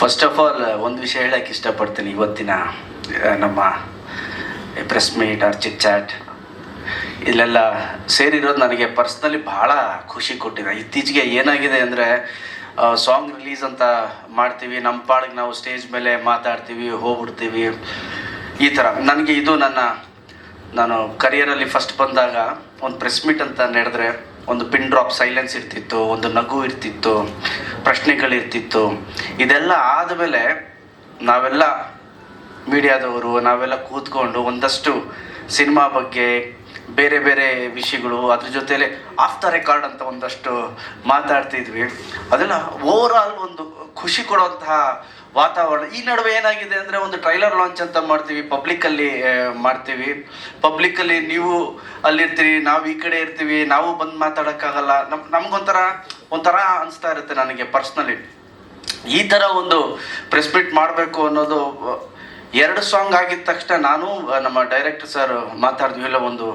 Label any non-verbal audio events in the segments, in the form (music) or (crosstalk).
First of all ಒಂದು ವಿಷಯ ಹೇಳಕ್ಕೆ ಇಷ್ಟಪಡ್ತೀನಿ ಇವತ್ತಿನ ನಮ್ಮ press meet or chit chat ಇಲ್ಲೆಲ್ಲ ಸೇರಿರೋದು ನನಗೆ ಪರ್ಸ್ನಲಿ ಭಾಳ ಖುಷಿ ಕೊಟ್ಟಿದೆ. ಇತ್ತೀಚೆಗೆ ಏನಾಗಿದೆ ಅಂದರೆ ಸಾಂಗ್ ರಿಲೀಸ್ ಅಂತ ಮಾಡ್ತೀವಿ. ನಮ್ಮ ಪಾಡಿಗೆ ನಾವು ಸ್ಟೇಜ್ ಮೇಲೆ ಮಾತಾಡ್ತೀವಿ, ಹೋಗ್ಬಿಡ್ತೀವಿ. ಈ ಥರ. ನನಗೆ ಇದು ನನ್ನ, ನಾನು ಕರಿಯರಲ್ಲಿ ಫಸ್ಟ್ ಬಂದಾಗ ಒಂದು ಪ್ರೆಸ್ ಮೀಟ್ ಅಂತ ನಡೆದ್ರೆ ಒಂದು ಪಿನ್ ಡ್ರಾಪ್ ಸೈಲೆನ್ಸ್ ಇರ್ತಿತ್ತು, ಒಂದು ನಗು ಇರ್ತಿತ್ತು. ಪ್ರಶ್ನೆಗಳಿರ್ತಿತ್ತು. ಇದೆಲ್ಲ ಆದಮೇಲೆ ನಾವೆಲ್ಲ ಮೀಡಿಯಾದವರು, ನಾವೆಲ್ಲ ಕೂತ್ಕೊಂಡು ಒಂದಷ್ಟು ಸಿನಿಮಾ ಬಗ್ಗೆ, ಬೇರೆ ಬೇರೆ ವಿಷಯಗಳು, ಅದ್ರ ಜೊತೆಯಲ್ಲಿ ಆಫ್ ದ ರೆಕಾರ್ಡ್ ಅಂತ ಒಂದಷ್ಟು ಮಾತಾಡ್ತಿದ್ವಿ. ಅದೆಲ್ಲ ಓವರ್ ಆಲ್ ಒಂದು ಖುಷಿ ಕೊಡುವಂತಹ ವಾತಾವರಣ. ಈ ನಡುವೆ ಏನಾಗಿದೆ ಅಂದರೆ ಒಂದು ಟ್ರೈಲರ್ ಲಾಂಚ್ ಅಂತ ಮಾಡ್ತೀವಿ ಪಬ್ಲಿಕ್ಕಲ್ಲಿ ಮಾಡ್ತೀವಿ. ಪಬ್ಲಿಕ್ಕಲ್ಲಿ ನೀವು ಅಲ್ಲಿರ್ತೀರಿ, ನಾವು ಈ ಕಡೆ ಇರ್ತೀವಿ, ನಾವು ಬಂದು ಮಾತಾಡೋಕ್ಕಾಗಲ್ಲ. ನಮ್, ನಮ್ಗೊಂಥರ, ಒಂಥರ ಅನಿಸ್ತಾ ಇರುತ್ತೆ ನನಗೆ ಪರ್ಸ್ನಲಿ ಈ ಥರ ಒಂದು ಪ್ರೆಸ್ ಮೀಟ್ ಮಾಡಬೇಕು ಅನ್ನೋದು, ಎರಡು ಸಾಂಗ್ ಆಗಿದ ತಕ್ಷಣ ನಾನು ನಮ್ಮ ಡೈರೆಕ್ಟರ್ ಸರ್ ಮಾತಾಡಿದ್ವಿ, ಇಲ್ಲ ಒಂದು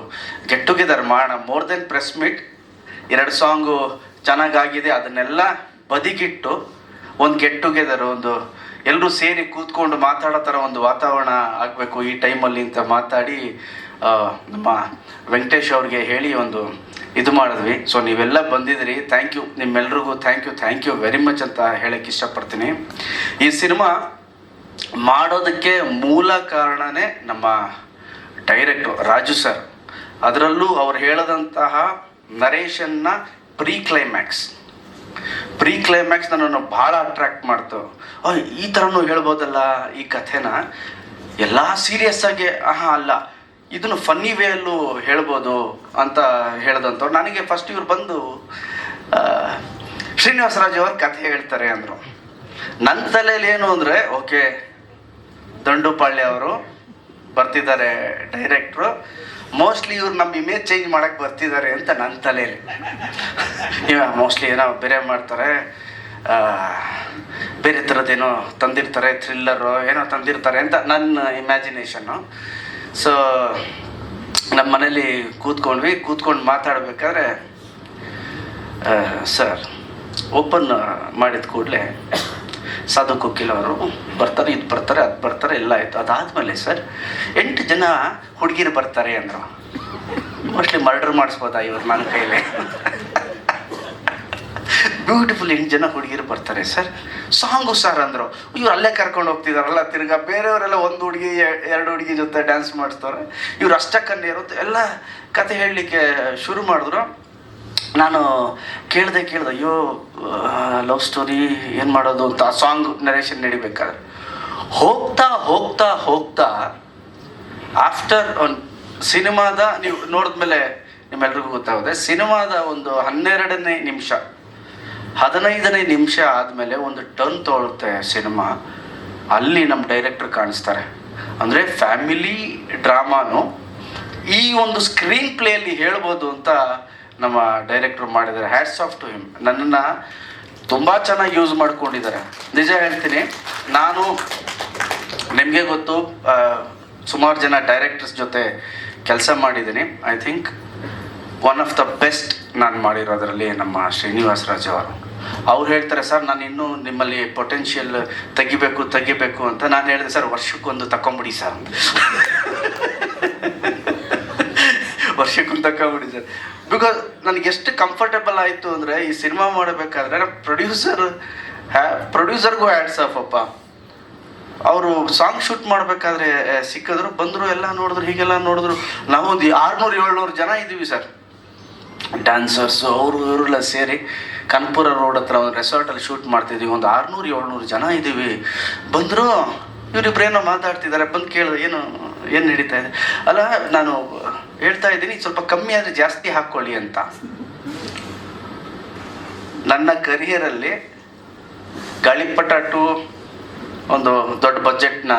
ಗೆಟ್ ಟುಗೆದರ್ ಮಾಡೋಣ ಮೋರ್ ದೆನ್ ಪ್ರೆಸ್ ಮೀಟ್ ಎರಡು ಸಾಂಗು ಚೆನ್ನಾಗಾಗಿದೆ, ಅದನ್ನೆಲ್ಲ ಬದಿಗಿಟ್ಟು, ಒಂದು ಗೆಟ್ ಟುಗೆದರ್ ಒಂದು ಎಲ್ಲರೂ ಸೇರಿ ಕೂತ್ಕೊಂಡು ಮಾತಾಡೋ ಥರ ಒಂದು ವಾತಾವರಣ ಆಗಬೇಕು ಈ ಟೈಮಲ್ಲಿ ಅಂತ ಮಾತಾಡಿ ನಮ್ಮ ವೆಂಕಟೇಶ್ ಅವ್ರಿಗೆ ಹೇಳಿ ಒಂದು ಇದು ಮಾಡಿದ್ವಿ. ಸೊ ನೀವೆಲ್ಲ ಬಂದಿದ್ರಿ ಥ್ಯಾಂಕ್ ಯು ನಿಮ್ಮೆಲ್ರಿಗೂ thank you thank you very much ಅಂತ ಹೇಳಕ್ಕೆ ಇಷ್ಟಪಡ್ತೀನಿ. ಈ ಸಿನಿಮಾ ಮಾಡೋದಕ್ಕೆ ಮೂಲ ಕಾರಣನೇ ನಮ್ಮ ಡೈರೆಕ್ಟರ್ ರಾಜು ಸರ್. ಅದರಲ್ಲೂ ಅವ್ರು ಹೇಳದಂತಹ ನರೇಶನ್ನ ಪ್ರೀ ಕ್ಲೈಮ್ಯಾಕ್ಸ್ ಪ್ರೀ ಕ್ಲೈಮ್ಯಾಕ್ಸ್ ನನ್ನನ್ನು ಭಾಳ ಅಟ್ರಾಕ್ಟ್ ಮಾಡ್ತು ಈ ಥರನೂ ಹೇಳ್ಬೋದಲ್ಲ ಈ ಕಥೆನ? ಎಲ್ಲ ಸೀರಿಯಸ್ ಆಗಿ, ಆಹಾ, ಅಲ್ಲ, ಇದನ್ನು ಫನ್ನಿ ವೇಯಲ್ಲೂ ಹೇಳ್ಬೋದು ಅಂತ ಹೇಳ್ದಂಥವ್ರು. ನನಗೆ ಫಸ್ಟ್ ಇವ್ರು ಬಂದು ಶ್ರೀನಿವಾಸ ಶ್ರೀನಿವಾಸರಾಜ್ ಅವ್ರ ಕಥೆ ಹೇಳ್ತಾರೆ ಅಂದರು. ನನ್ನ ತಲೆಯಲ್ಲಿ ಏನು ಅಂದರೆ, ಓಕೆ, ದಂಡುಪಾಳ್ಯ ಅವರು ಬರ್ತಿದ್ದಾರೆ ಡೈರೆಕ್ಟ್ರು. ಮೋಸ್ಟ್ಲಿ ಇವ್ರು ನಮ್ಮ ಇಮೇಜ್ ಚೇಂಜ್ ಮಾಡಕ್ಕೆ ಬರ್ತಿದ್ದಾರೆ ಅಂತ ನನ್ನ ತಲೆಯಲ್ಲಿ ಇವ ಮೋಸ್ಟ್ಲಿ ಏನೋ ಬೇರೆ ಮಾಡ್ತಾರೆ. ಬೇರೆ ಥರದ್ದೇನೋ ತಂದಿರ್ತಾರೆ, ಥ್ರಿಲ್ಲರು ಏನೋ ತಂದಿರ್ತಾರೆ ಅಂತ ನನ್ನ ಇಮ್ಯಾಜಿನೇಷನ್ನು ಸೊ ನಮ್ಮ ಮನೇಲಿ ಕೂತ್ಕೊಂಡ್ವಿ. ಕೂತ್ಕೊಂಡು ಮಾತಾಡಬೇಕಾದ್ರೆ ಸರ್ ಓಪನ್ ಮಾಡಿದ ಕೂಡಲೇ ಸಾಧು ಕೆಲವರು ಬರ್ತಾರೆ, ಇದು ಬರ್ತಾರೆ, ಅದು ಬರ್ತಾರೆ, ಎಲ್ಲ ಆಯಿತು. ಅದಾದಮೇಲೆ ಸರ್, ಎಂಟು ಜನ ಹುಡುಗಿರು ಬರ್ತಾರೆ ಅಂದರು. ಮೋಸ್ಟ್ಲಿ ಮರ್ಡರ್ ಮಾಡಿಸ್ಬೋದಾ ಇವರು ನನ್ನ ಕೈಲಿ? ಬ್ಯೂಟಿಫುಲ್ ಎಂಟು ಜನ ಹುಡುಗಿರು ಬರ್ತಾರೆ ಸರ್. ಸಾಂಗು ಸರ್ ಅಂದರು. ಇವ್ರು ಅಲ್ಲೇ ಕರ್ಕೊಂಡು ಹೋಗ್ತಿದಾರಲ್ಲ, ತಿರ್ಗಾ ಬೇರೆಯವರೆಲ್ಲ ಒಂದು ಹುಡುಗಿ ಎರಡು ಹುಡುಗಿ ಜೊತೆ ಡ್ಯಾನ್ಸ್ ಮಾಡಿಸ್ತಾರೆ. ಇವ್ರು ಅಷ್ಟಕ್ಕನ್ನೇ ಇರುತ್ತೆ. ಎಲ್ಲ ಕತೆ ಹೇಳಲಿಕ್ಕೆ ಶುರು ಮಾಡಿದ್ರು. ನಾನು ಕೇಳ್ದೆ ಕೇಳಿದೆ, ಅಯ್ಯೋ ಲವ್ ಸ್ಟೋರಿ ಏನು ಮಾಡೋದು ಅಂತ ಆ ಸಾಂಗ್ ನರೇಷನ್ ನಡಿಬೇಕಾದ್ರೆ. ಹೋಗ್ತಾ ಹೋಗ್ತಾ ಹೋಗ್ತಾ ಆಫ್ಟರ್ ಒಂದು ಸಿನಿಮಾದ ನೀವು ನೋಡಿದ್ಮೇಲೆ ನಿಮ್ಮೆಲ್ರಿಗೂ ಗೊತ್ತಾಗುತ್ತೆ, ಸಿನಿಮಾದ ಒಂದು ಹನ್ನೆರಡನೇ ನಿಮಿಷ, ಹದಿನೈದನೇ ನಿಮಿಷ ಆದಮೇಲೆ ಒಂದು ಟರ್ನ್ ತೊಗೊಳುತ್ತೆ ಸಿನಿಮಾ. ಅಲ್ಲಿ ನಮ್ಮ ಡೈರೆಕ್ಟರ್ ಕಾಣಿಸ್ತಾರೆ. ಅಂದರೆ ಫ್ಯಾಮಿಲಿ ಡ್ರಾಮಾನು ಈ ಒಂದು ಸ್ಕ್ರೀನ್ ಪ್ಲೇಯಲ್ಲಿ ಹೇಳ್ಬೋದು ಅಂತ ನಮ್ಮ ಡೈರೆಕ್ಟರ್ ಮಾಡಿದ್ದಾರೆ. ಹ್ಯಾಟ್ಸ್ ಆಫ್ ಟು ಹಿಮ್ ನನ್ನನ್ನು ತುಂಬ ಚೆನ್ನಾಗಿ ಯೂಸ್ ಮಾಡ್ಕೊಂಡಿದ್ದಾರೆ. ನಿಜ ಹೇಳ್ತೀನಿ, ನಾನು ನಿಮಗೆ ಗೊತ್ತು ಸುಮಾರು ಜನ ಡೈರೆಕ್ಟರ್ಸ್ ಜೊತೆ ಕೆಲಸ ಮಾಡಿದ್ದೀನಿ. I think one of the best ನಾನು ಮಾಡಿರೋದ್ರಲ್ಲಿ ನಮ್ಮ ಶ್ರೀನಿವಾಸ ರಾಜ್ ಅವರು. ಅವ್ರು ಹೇಳ್ತಾರೆ, ಸರ್, ನಾನು ಇನ್ನೂ ನಿಮ್ಮಲ್ಲಿ ಪೊಟೆನ್ಷಿಯಲ್ ತೆಗಿಬೇಕು ತೆಗಿಬೇಕು ಅಂತ ನಾನು ಹೇಳಿದೆ, ಸರ್, ವರ್ಷಕ್ಕೊಂದು ತಕೊಂಬಿಡಿ, ಸರ್. (laughs) ವರ್ಷಕ್ಕೊಂದು ತಗೊಂಬಿಡಿ ಸರ್. ಬಿಕಾಸ್ ನನಗೆ ಎಷ್ಟು ಕಂಫರ್ಟಬಲ್ ಆಯಿತು ಅಂದರೆ ಈ ಸಿನಿಮಾ ಮಾಡಬೇಕಾದ್ರೆ ಪ್ರೊಡ್ಯೂಸರ್ ಹ್ಯಾ ಪ್ರೊಡ್ಯೂಸರ್ಗೂ ಆ್ಯಡ್ಸ್ ಆಫ್ ಅಪ್ಪ. ಅವರು ಸಾಂಗ್ ಶೂಟ್ ಮಾಡಬೇಕಾದ್ರೆ ಸಿಕ್ಕಿದ್ರು, ಬಂದರು, ಎಲ್ಲ ನೋಡಿದ್ರು, ಹೀಗೆಲ್ಲ ನೋಡಿದ್ರು. ನಾವೊಂದು ಆರುನೂರು, ಏಳ್ನೂರು ಜನ ಇದ್ದೀವಿ ಸರ್. ಡ್ಯಾನ್ಸರ್ಸು ಅವರು, ಇವರೆಲ್ಲ ಸೇರಿ ಕನ್ಪುರ ರೋಡ್ ಹತ್ರ ಒಂದು ರೆಸಾರ್ಟಲ್ಲಿ ಶೂಟ್ ಮಾಡ್ತಿದ್ವಿ. ಒಂದು ಆರುನೂರು, ಏಳ್ನೂರು ಜನ ಇದ್ದೀವಿ. ಬಂದರು ಇವರಿಬ್ರೇನೋ ಮಾತಾಡ್ತಿದ್ದಾರೆ. ಬಂದು ಕೇಳಿದೆ ಏನು ಏನು ನಡೀತಾ ಇದೆ? ಅಲ್ಲ, ನಾನು ಹೇಳ್ತಾ ಇದ್ದೀನಿ, ಸ್ವಲ್ಪ ಕಮ್ಮಿ ಆದರೆ ಜಾಸ್ತಿ ಹಾಕ್ಕೊಳ್ಳಿ ಅಂತ. ನನ್ನ ಕರಿಯರಲ್ಲಿ ಗಾಳಿಪಟ ಟು ಒಂದು ದೊಡ್ಡ ಬಜೆಟ್ನ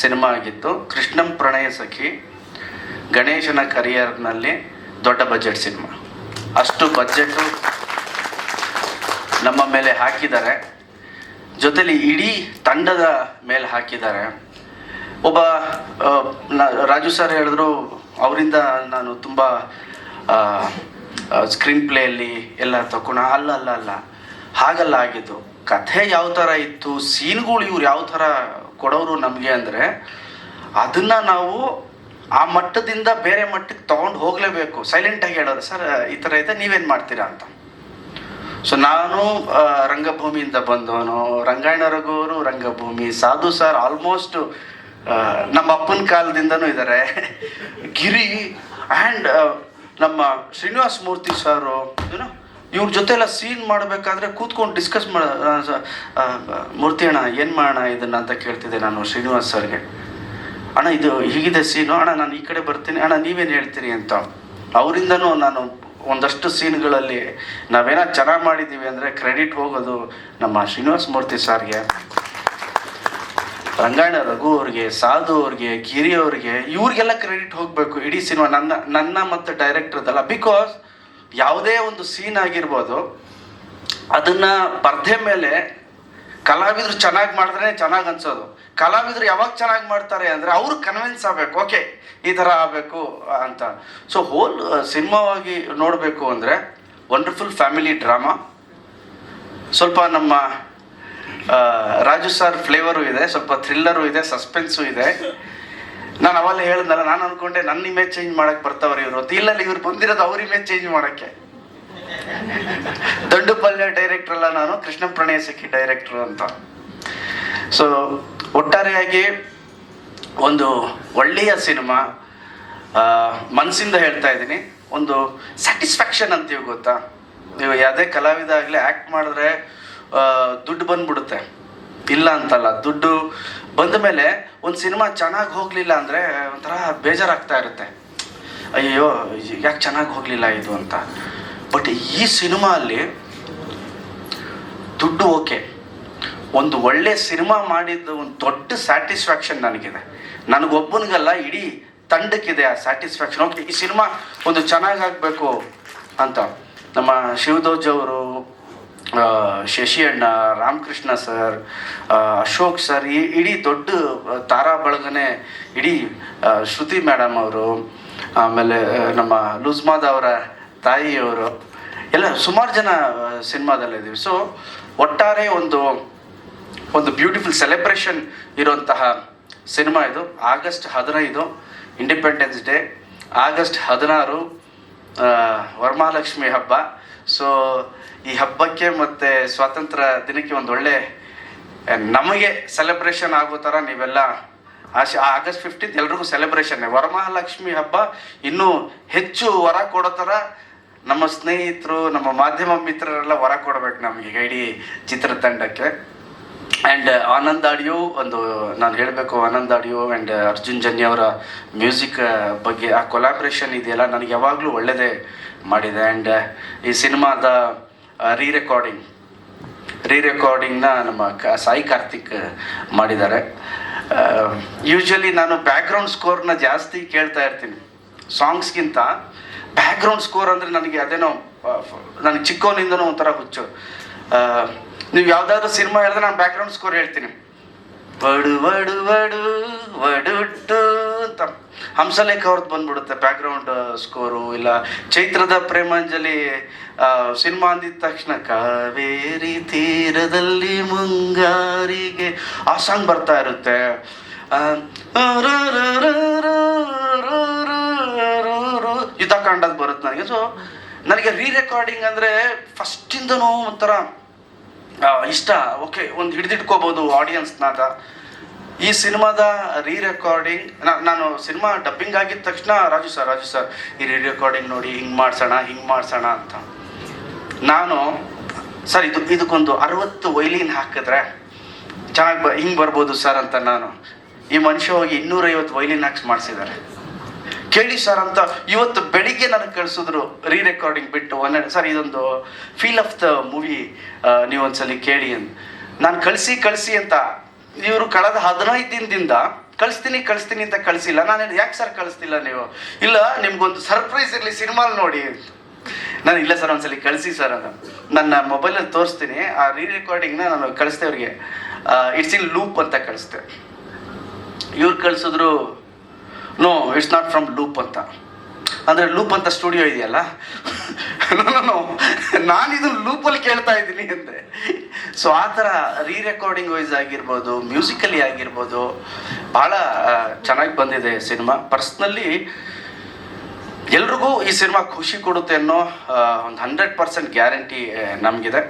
ಸಿನಿಮಾ ಆಗಿತ್ತು. ಕೃಷ್ಣಂ ಪ್ರಣಯ ಸಖಿ, ಗಣೇಶನ ಕರಿಯರ್ನಲ್ಲಿ ದೊಡ್ಡ ಬಜೆಟ್ ಸಿನಿಮಾ. ಅಷ್ಟು ಬಜೆಟು ನಮ್ಮ ಮೇಲೆ ಹಾಕಿದ್ದಾರೆ. ಜೊತೆಲಿ ಇಡೀ ತಂಡದ ಮೇಲೆ ಹಾಕಿದ್ದಾರೆ. ಒಬ್ಬ ರಾಜು ಸರ್ ಹೇಳಿದ್ರು ಅವರಿಂದ ನಾನು ತುಂಬ ಸ್ಕ್ರೀನ್ ಪ್ಲೇಯಲ್ಲಿ ಎಲ್ಲ ತಗೊಂಡ ಅಲ್ಲ ಅಲ್ಲ ಅಲ್ಲ. ಹಾಗಲ್ಲ ಆಗಿದ್ದು. ಕಥೆ ಯಾವ ಥರ ಇತ್ತು ಸೀನ್ಗಳು ಇವ್ರು ಯಾವ ಥರ ಕೊಡೋರು ನಮಗೆ ಅಂದರೆ, ಅದನ್ನು ನಾವು ಆ ಮಟ್ಟದಿಂದ ಬೇರೆ ಮಟ್ಟಕ್ಕೆ ತೊಗೊಂಡು ಹೋಗಲೇಬೇಕು. ಸೈಲೆಂಟಾಗಿ ಹೇಳೋದು ಸರ್, ಈ ಥರ ಇದೆ, ನೀವೇನು ಮಾಡ್ತೀರಾ? ಅಂತ. ಸೊ ನಾನು ರಂಗಭೂಮಿಯಿಂದ ಬಂದವನು, ರಂಗಾಯಣ ರಘುವರು, ರಂಗಭೂಮಿ, ಸಾಧು ಸರ್ ಆಲ್ಮೋಸ್ಟ್ ನಮ್ಮ ಅಪ್ಪನ ಕಾಲದಿಂದನೂ ಇದ್ದಾರೆ ಗಿರಿ ಆ್ಯಂಡ್ ನಮ್ಮ ಶ್ರೀನಿವಾಸ್ ಮೂರ್ತಿ ಸರು ಏನೋ ಇವ್ರ ಜೊತೆ ಎಲ್ಲ ಸೀನ್ ಮಾಡಬೇಕಾದ್ರೆ ಕೂತ್ಕೊಂಡು ಡಿಸ್ಕಸ್ ಮಾಡ ಮೂರ್ತಿ ಅಣ್ಣ, ಏನು ಮಾಡೋಣ ಇದನ್ನ ಅಂತ ಕೇಳ್ತಿದ್ದೆ ನಾನು ಶ್ರೀನಿವಾಸ್ ಸರ್ಗೆ. ಅಣ್ಣ, ಇದು ಹೀಗಿದೆ ಸೀನು ಅಣ್ಣ, ನಾನು ಈ ಕಡೆ ಬರ್ತೀನಿ. ಅಣ್ಣ, ನೀವೇನು ಹೇಳ್ತೀರಿ ಅಂತ. ಅವರಿಂದನೂ ನಾನು ಒಂದಷ್ಟು ಸೀನ್ಗಳಲ್ಲಿ ನಾವೇನೋ ಚೆನ್ನಾಗಿ ಮಾಡಿದ್ದೀವಿ ಅಂದರೆ ಕ್ರೆಡಿಟ್ ಹೋಗೋದು ನಮ್ಮ ಶ್ರೀನಿವಾಸ್ ಮೂರ್ತಿ ಸರ್ಗೆ. ರಂಗಾಯಣ ರಘು ಅವ್ರಿಗೆ, ಸಾಧು ಅವ್ರಿಗೆ ಗಿರಿ ಅವ್ರಿಗೆ ಇವ್ರಿಗೆಲ್ಲ ಕ್ರೆಡಿಟ್ ಹೋಗಬೇಕು ಇಡೀ ಸಿನಿಮಾ ನನ್ನ ನನ್ನ ಮತ್ತು ಡೈರೆಕ್ಟರ್ದಲ್ಲ ಬಿಕಾಸ್ ಯಾವುದೇ ಒಂದು ಸೀನ್ ಆಗಿರ್ಬೋದು, ಅದನ್ನ ಪರ್ದೆ ಮೇಲೆ ಕಲಾವಿದರು ಚೆನ್ನಾಗಿ ಮಾಡಿದ್ರೆ ಚೆನ್ನಾಗಿ ಅನ್ಸೋದು. ಕಲಾವಿದರು ಯಾವಾಗ ಚೆನ್ನಾಗಿ ಮಾಡ್ತಾರೆ ಅಂದರೆ ಅವ್ರು ಕನ್ವಿನ್ಸ್ ಆಗಬೇಕು. ಓಕೆ ಈ ಥರ ಆಗಬೇಕು ಅಂತ. ಸೊ ಹೋಲ್ ಸಿನಿಮಾವಾಗಿ ನೋಡಬೇಕು ಅಂದರೆ ವಂಡರ್ಫುಲ್ ಫ್ಯಾಮಿಲಿ ಡ್ರಾಮಾ ಸ್ವಲ್ಪ ನಮ್ಮ ರಾಜು ಸರ್ ಫ್ಲೇವರು ಇದೆ, ಸ್ವಲ್ಪ ಥ್ರಿಲ್ಲರು ಇದೆ ಸಸ್ಪೆನ್ಸು ಇದೆ. ನಾನು ಅವಲ್ಲೇ ಹೇಳಿದ್ನಲ್ಲ ನಾನು ಅನ್ಕೊಂಡೆ ನನ್ನ ಇಮೇಜ್ ಚೇಂಜ್ ಮಾಡಕ್ಕೆ ಬರ್ತಾವ್ರೆ ಇವರು ಅಂತ. ಇಲ್ಲ ಇವ್ರು ಬಂದಿರೋದು ಅವ್ರ ಇಮೇಜ್ ಚೇಂಜ್ ಮಾಡಕ್ಕೆ. ದಂಡುಪಲ್ಯ ಡೈರೆಕ್ಟರ್ ಅಲ್ಲ ನಾನು ಕೃಷ್ಣ ಪ್ರಣಯ ಸಿಕ್ಕಿ ಡೈರೆಕ್ಟರ್ ಅಂತ. ಸೊ ಒಟ್ಟಾರೆಯಾಗಿ ಒಂದು ಒಳ್ಳೆಯ ಸಿನಿಮಾ ಮನಸ್ಸಿಂದ ಹೇಳ್ತಾ ಇದ್ದೀನಿ. ಒಂದು ಸ್ಯಾಟಿಸ್ಫ್ಯಾಕ್ಷನ್ ಅಂತೀವಿ ಗೊತ್ತಾ? ನೀವು ಯಾವುದೇ ಕಲಾವಿದ ಆಗಲಿ ಆ್ಯಕ್ಟ್ ಮಾಡಿದ್ರೆ ದುಡ್ಡು ಬಂದ್ಬಿಡುತ್ತೆ. ಇಲ್ಲ ಅಂತಲ್ಲ, ದುಡ್ಡು ಬಂದ ಮೇಲೆ ಒಂದು ಸಿನಿಮಾ ಚೆನ್ನಾಗಿ ಹೋಗಲಿಲ್ಲ ಅಂದರೆ ಒಂಥರ ಬೇಜಾರಾಗ್ತಾ ಇರುತ್ತೆ. ಅಯ್ಯೋ ಯಾಕೆ ಚೆನ್ನಾಗಿ ಹೋಗಲಿಲ್ಲ ಇದು ಅಂತ. ಬಟ್ ಈ ಸಿನಿಮಾ ಅಲ್ಲಿ ದುಡ್ಡು ಓಕೆ. ಒಂದು ಒಳ್ಳೆ ಸಿನಿಮಾ ಮಾಡಿದ್ದು ಒಂದು ದೊಡ್ಡ ಸ್ಯಾಟಿಸ್ಫ್ಯಾಕ್ಷನ್ ನನಗಿದೆ. ನನಗೊಬ್ಬನಿಗಲ್ಲ, ಇಡೀ ತಂಡಕ್ಕಿದೆ ಆ ಸ್ಯಾಟಿಸ್ಫ್ಯಾಕ್ಷನ್. ಓಕೆ, ಈ ಸಿನಿಮಾ ಒಂದು ಚೆನ್ನಾಗಿ ಆಗಬೇಕು ಅಂತ. ನಮ್ಮ ಶಿವದೋಜ್ ಅವರು ಶಶಿ ಅಣ್ಣ ರಾಮಕೃಷ್ಣ ಸರ್ ಅಶೋಕ್ ಸರ್, ಈ ಇಡೀ ದೊಡ್ಡ ತಾರಾ ಬಳಗನೆ ಇಡೀ ಶ್ರುತಿ ಮೇಡಮ್ ಅವರು, ಆಮೇಲೆ ನಮ್ಮ ಲುಜ್ಮಾದ್ ಅವರ ತಾಯಿಯವರು, ಎಲ್ಲ ಸುಮಾರು ಜನ ಸಿನಿಮಾದಲ್ಲಿದ್ದೀವಿ ಸೊ ಒಟ್ಟಾರೆ ಒಂದು ಒಂದು ಬ್ಯೂಟಿಫುಲ್ ಸೆಲೆಬ್ರೇಷನ್ ಇರುವಂತಹ ಸಿನಿಮಾ ಇದು. ಆಗಸ್ಟ್ ಹದಿನೈದು ಇಂಡಿಪೆಂಡೆನ್ಸ್ ಡೇ ಆಗಸ್ಟ್ ಹದಿನಾರು ವರಮಹಾಲಕ್ಷ್ಮಿ ಹಬ್ಬ. ಸೊ ಈ ಹಬ್ಬಕ್ಕೆ ಮತ್ತು ಸ್ವಾತಂತ್ರ್ಯ ದಿನಕ್ಕೆ ಒಂದು ಒಳ್ಳೆ ನಮಗೆ ಸೆಲೆಬ್ರೇಷನ್ ಆಗೋ ಥರ ನೀವೆಲ್ಲ ಆಶೆ ಆಗಸ್ಟ್ ಫಿಫ್ಟೀನ್ತ್ ಎಲ್ರಿಗೂ ಸೆಲೆಬ್ರೇಷನ್ ವರಮಹಾಲಕ್ಷ್ಮಿ ಹಬ್ಬ ಇನ್ನೂ ಹೆಚ್ಚು ವರ ಕೊಡೋ ಥರ ನಮ್ಮ ಸ್ನೇಹಿತರು, ನಮ್ಮ ಮಾಧ್ಯಮ ಮಿತ್ರರೆಲ್ಲ ವರ ಕೊಡ್ಬೇಕು ನಮಗೆ ಇಡೀ ಚಿತ್ರತಂಡಕ್ಕೆ. ಆ್ಯಂಡ್ ಆನಂದ್ ಆಡಿಯೋ ಒಂದು, ನಾನು ಹೇಳಬೇಕು ಆನಂದ್ ಆಡಿಯೋ ಆ್ಯಂಡ್ ಅರ್ಜುನ್ ಜನ್ಯ ಅವರ ಮ್ಯೂಸಿಕ್ ಬಗ್ಗೆ, ಆ ಕೊಲಾಬ್ರೇಷನ್ ಇದೆಯಲ್ಲ, ನನಗೆ ಯಾವಾಗಲೂ ಒಳ್ಳೆಯದೇ ಮಾಡಿದೆ. ಆ್ಯಂಡ್ ಈ ಸಿನಿಮಾದ ರೀ ರೆಕಾರ್ಡಿಂಗ್ ರೀ ರೆಕಾರ್ಡಿಂಗ್ನ ನಮ್ಮ ಕ, ಸಾಯಿ ಕಾರ್ತಿಕ್ ಮಾಡಿದ್ದಾರೆ. ಯೂಶ್ವಲಿ ನಾನು ಬ್ಯಾಕ್ಗ್ರೌಂಡ್ ಸ್ಕೋರ್ನ ಜಾಸ್ತಿ ಕೇಳ್ತಾ ಇರ್ತೀನಿ. ಸಾಂಗ್ಸ್ಗಿಂತ ಬ್ಯಾಕ್ಗ್ರೌಂಡ್ ಸ್ಕೋರ್ ಅಂದರೆ ನನಗೆ ಅದೇನೋ ನನಗೆ ಚಿಕ್ಕವನಿಂದನೂ ಒಂಥರ ಹುಚ್ಚು. ನೀವು ಯಾವ್ದಾದ್ರು ಸಿನಿಮಾ ಹೇಳಿದ್ರೆ ನಾನು ಬ್ಯಾಕ್ಗ್ರೌಂಡ್ ಸ್ಕೋರ್ ಹೇಳ್ತೀನಿ ವಡು ವಡು ವಡು ವಡುಟ್ಟು ಅಂತ ಹಂಸಲೇಖ ಅವ್ರದ್ದು ಬಂದ್ಬಿಡುತ್ತೆ ಬ್ಯಾಕ್ಗ್ರೌಂಡ್ ಸ್ಕೋರು ಇಲ್ಲ ಚೈತ್ರದ ಪ್ರೇಮಾಂಜಲಿ ಸಿನಿಮಾ ಅಂದಿದ ತಕ್ಷಣ ಕಾವೇರಿ ತೀರದಲ್ಲಿ ಮುಂಗಾರಿಗೆ ಆ ಸಾಂಗ್ ಬರ್ತಾ ಇರುತ್ತೆ ಯುದ್ಧ ಕಾಂಡದ್ ಬರುತ್ತೆ ನನಗೆ ಸೊ ನನಗೆ ರೀ ರೆಕಾರ್ಡಿಂಗ್ ಅಂದರೆ ಫಸ್ಟಿಂದನೂ ಒಂಥರ ಇಷ್ಟ. ಓಕೆ ಒಂದು ಹಿಡಿದಿಟ್ಕೋಬೋದು ಆಡಿಯನ್ಸ್ ಅಂತ ಈ ಸಿನಿಮಾದ ರೀ ರೆಕಾರ್ಡಿಂಗ್ ನಾನು ಸಿನಿಮಾ ಡಬ್ಬಿಂಗ್ ಆಗಿದ ತಕ್ಷಣ ರಾಜು ಸರ್ ರಾಜು ಸರ್ ಈ ರೀ ರೆಕಾರ್ಡಿಂಗ್ ನೋಡಿ ಹಿಂಗೆ ಮಾಡ್ಸೋಣ ಹಿಂಗೆ ಮಾಡ್ಸೋಣ ಅಂತ. ನಾನು ಸರ್ ಇದು, ಇದಕ್ಕೊಂದು ಅರವತ್ತು ವೈಲಿನ್ ಹಾಕಿದ್ರೆ ಚೆನ್ನಾಗಿ ಬ, ಹಿಂಗೆ ಬರ್ಬೋದು ಸರ್ ಅಂತ ನಾನು. ಈ ಮನುಷ್ಯ ಹೋಗಿ ಇನ್ನೂರೈವತ್ತು ವೈಲಿನ್ ಹಾಕ್ಸ್ ಮಾಡಿಸಿದ್ದಾರೆ. ಕೇಳಿ ಸರ್ ಅಂತ ಇವತ್ತು ಬೆಳಿಗ್ಗೆ ನನಗೆ ಕಳಿಸಿದ್ರು ರೀ ರೆಕಾರ್ಡಿಂಗ್ ಬಿಟ್ಟು ಹನ್ನೆರಡು. ಸರ್, ಇದೊಂದು ಫೀಲ್ ಆಫ್ ದ ಮೂವಿ ನೀವು ಒಂದ್ಸಲಿ ಕೇಳಿ ಅಂತ. ನಾನು ಕಳಿಸಿ ಕಳಿಸಿ ಅಂತ. ಇವರು ಕಳೆದ ಹದಿನೈದು ದಿನದಿಂದ ಕಳಿಸ್ತೀನಿ ಕಳಿಸ್ತೀನಿ ಅಂತ ಕಳಿಸಿಲ್ಲ. ನಾನು ಯಾಕೆ ಸರ್ ಕಳಿಸ್ತಿಲ್ಲ ನೀವು? ಇಲ್ಲ, ನಿಮ್ಗೊಂದು ಸರ್ಪ್ರೈಸ್ ಇರಲಿ ಸಿನಿಮಾಲ್ ನೋಡಿ ನಾನು, ಇಲ್ಲ ಸರ್, ಒಂದ್ಸಲಿ ಕಳಿಸಿ ಸರ್ ಅಂತ. ನನ್ನ ಮೊಬೈಲಲ್ಲಿ ತೋರಿಸ್ತೀನಿ, ಆ ರೀ ರೆಕಾರ್ಡಿಂಗ್ನ ನಾನು ಕಳಿಸ್ದೆ ಅವ್ರಿಗೆ. ಇಟ್ಸ್ ಇನ್ ಲೂಪ್ ಅಂತ ಕಳಿಸ್ದೆ. ಇವ್ರು ಕಳಿಸಿದ್ರು no it's not from loop ಅಂತ. ಅಂದರೆ ಲೂಪ್ ಅಂತ ಸ್ಟುಡಿಯೋ ಇದೆಯಲ್ಲ? ನಾನು ನಾನು ಇದನ್ನ ಲೂಪಲ್ಲಿ ಕೇಳ್ತಾ ಇದ್ದೀನಿ ಅಂದರೆ. ಸೊ ಆ ಥರ ರೀ ರೆಕಾರ್ಡಿಂಗ್ ವೈಸ್ ಆಗಿರ್ಬೋದು ಮ್ಯೂಸಿಕಲಿ ಆಗಿರ್ಬೋದು ಭಾಳ ಚೆನ್ನಾಗಿ ಬಂದಿದೆ ಸಿನಿಮಾ. ಪರ್ಸ್ನಲಿ ಎಲ್ರಿಗೂ ಈ ಸಿನಿಮಾ ಖುಷಿ ಕೊಡುತ್ತೆ ಅನ್ನೋ ಒಂದು ಹಂಡ್ರೆಡ್ ಪರ್ಸೆಂಟ್ ಗ್ಯಾರಂಟಿ ನಮಗಿದೆ.